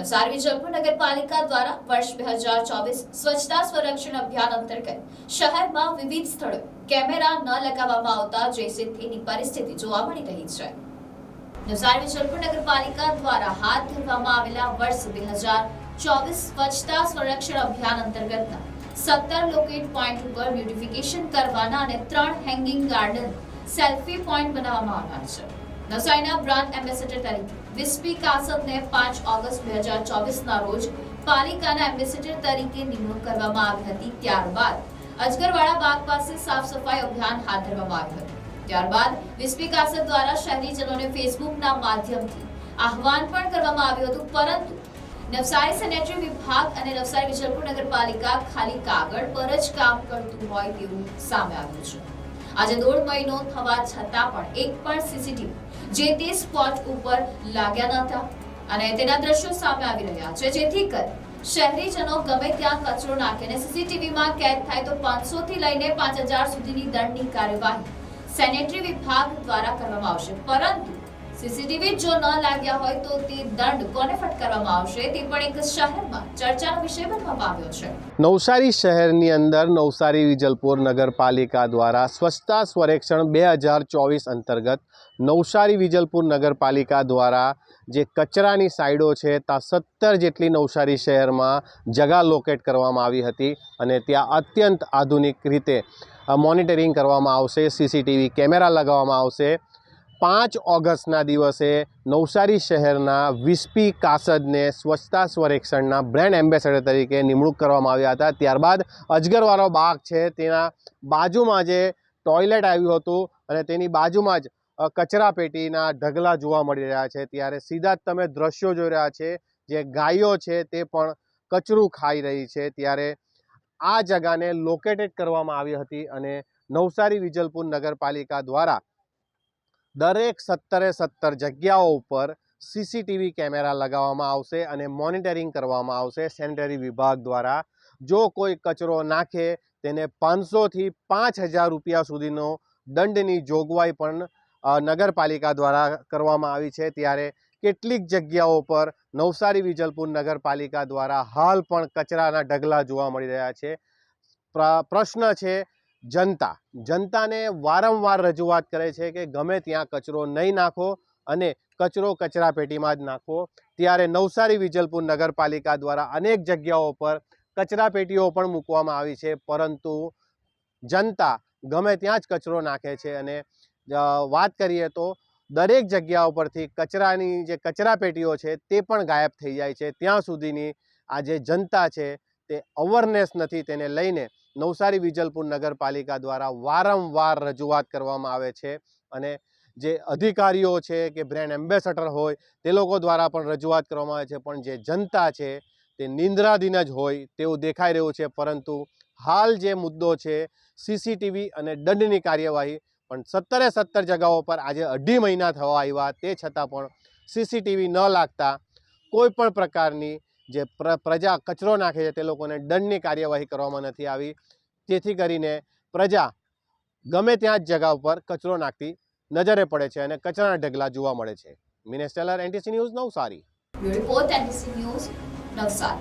નવસારી વિજલપુર નગરપાલિકા દ્વારા વર્ષ બે હજાર ચોવીસ સ્વચ્છતા સંરક્ષણ અભિયાન અંતર્ગત શહેરમાં વિવિધ સ્થળોએ કેમેરા ન લગાવવામાં આવતા જેસીથીની પરિસ્થિતિ જોવા મળી રહી છે. નવસારી વિજલપુર નગરપાલિકા દ્વારા હાથ ધરવામાં આવેલા વર્ષ બે હજાર ચોવીસ સ્વચ્છતા સંરક્ષણ અભિયાન અંતર્ગતના સત્તર લોકેટ પોઈન્ટ ઉપર બ્યુટિફિકેશન કરવાના અને ત્રણ હેંગિંગ ગાર્ડન સેલ્ફી પોઈન્ટ બનાવવામાં આવ્યા છે. નવસારીના બ્રાન્ડ એમ્બેસેડર તરીકે. વિસ્પી કાસદને પાંચ ઓગસ્ટ બે હજાર ચોવીસના રોજ પાલિકાના એમ્બેસેડર તરીકે નિમણૂક કરવામાં આવી હતી. ત્યારબાદ અજગરવાડા બાગ પાસે સાફ સફાઈ અભિયાન હાથ ધરવામાં આવ્યું હતું. ત્યારબાદ વિસ્પી કાસદ દ્વારા શહેરીજનોને ફેસબુકના માધ્યમથી આહવાન પણ કરવામાં આવ્યું હતું. પરંતુ નવસારી સેનેટરી વિભાગ અને નવસારી વિજલપુર નગરપાલિકા ખાલી કાગળ પર જ કામ કરતું હોય તેવું સામે આવ્યું છે. આજે દોઢ મહિનો થવા છતાં પણ એક પણ સીસીટીવી જે તે સ્પોટ ઉપર લાગ્યા નહોતા અને તેના દ્રશ્યો સામે આવી રહ્યા છે. જેથી કરી શહેરીજનો ગમે ત્યાં કચરો નાખે અને સીસીટીવીમાં કેદ થાય તો પાંચસો થી લઈને પાંચ હજાર સુધીની દંડની કાર્યવાહી સેનેટરી વિભાગ દ્વારા કરવામાં આવશે. પરંતુ સીસીટીવી જો ન લાગ્યા હોય તો તે દંડ કોને ફટકારવામાં આવશે તે પણ એક શહેરમાં ચર્ચાનો વિષય બનવામાં આવ્યો છે. નવસારી શહેરની અંદર નવસારી વિજલપુર નગરપાલિકા દ્વારા સ્વચ્છતા સ્વરેક્ષણ બે હજાર ચોવીસ અંતર્ગત નવસારી વિજલપુર નગરપાલિકા દ્વારા જે કચરાની સાઈડો છે, ત્યાં સત્તર જેટલી નવસારી શહેરમાં જગા લોકેટ કરવામાં આવી હતી અને ત્યાં અત્યંત આધુનિક રીતે મોનિટરિંગ કરવામાં આવશે, સીસીટીવી કેમેરા લગાવવામાં આવશે પાંચ ઓગસ્ટના દિવસે નવસારી શહેરના વિસ્પી કાસદને સ્વચ્છતા સ્વરેક્ષણના બ્રેન્ડ એમ્બેસેડર તરીકે નિમણૂક કરવામાં આવ્યા હતા. ત્યારબાદ અજગરવાળો બાગ છે, તેના બાજુમાં જે ટોયલેટ આવ્યું હતું અને તેની બાજુમાં જ કચરા પેટીના ઢગલા જોવા મળી રહ્યા છે. ત્યારે સીધા જ તમે દ્રશ્યો જોઈ રહ્યા છે, જે ગાયો છે તે પણ કચરું ખાઈ રહી છે. ત્યારે આ જગાને લોકેટેડ કરવામાં આવી હતી અને નવસારી વિજલપુર નગરપાલિકા દ્વારા દરેક સત્તરે સત્તર જગ્યાઓ ઉપર સીસીટીવી કેમેરા લગાવવામાં આવશે અને મોનિટરિંગ કરવામાં આવશે સેનેટરી વિભાગ દ્વારા. જો કોઈ કચરો નાખે, તેને પાંચસોથી પાંચ હજાર રૂપિયા સુધીનો દંડની જોગવાઈ પણ નગરપાલિકા દ્વારા કરવામાં આવી છે. ત્યારે કેટલીક જગ્યાઓ પર નવસારી વિજલપુર નગરપાલિકા દ્વારા હાલ પણ કચરાના ઢગલા જોવા મળી રહ્યા છે. પ્ર- પ્રશ્ન છે જનતા. જનતાને વારંવાર રજૂઆત કરે છે કે ગમે ત્યાં કચરો નહીં નાખો અને કચરો કચરા પેટીમાં જ નાખો. ત્યારે નવસારી વિજલપુર નગરપાલિકા દ્વારા અનેક જગ્યાઓ પર કચરા પેટીઓ પણ મૂકવામાં આવી છે. પરંતુ જનતા ગમે ત્યાં જ કચરો નાખે છે અને વાત કરીએ તો દરેક જગ્યાઓ પરથી કચરાની જે કચરા પેટીઓ છે તે પણ ગાયબ થઈ જાય છે. ત્યાં સુધીની આ જે જનતા છે તે અવરનેસ નથી તેને લઈને નવસારી વિજલપુર નગરપાલિકા દ્વારા વારંવાર રજૂઆત કરવામાં આવે છે અને જે અધિકારીઓ છે કે બ્રેન્ડ એમ્બેસેડર હોય તે લોકો દ્વારા પણ રજૂઆત કરવામાં આવે છે. પણ જે જનતા છે તે નિંદ્રાધીન જ હોય તેવું દેખાઈ રહ્યું છે. પરંતુ હાલ જે મુદ્દો છે સીસીટીવી અને દંડની કાર્યવાહી પણ સત્તરે સત્તર જગાઓ પર આજે અઢી મહિના થવા આવ્યા. તે છતાં પણ સીસીટીવી ન લાગતા કોઈ પણ પ્રકારની જે પ્ર, પ્રજા કચરો નાખે છે તે લોકોને દંડની કાર્યવાહી કરવામાં નથી આવી. તેથી કરીને પ્રજા ગમે ત્યાં જ જગા ઉપર કચરો નાખતી નજરે પડે છે અને કચરાના ઢગલા જોવા મળે છે. મિનેસ્ટેલર Taylor NTC news Navsari. Bureau report, NTC news Navsari.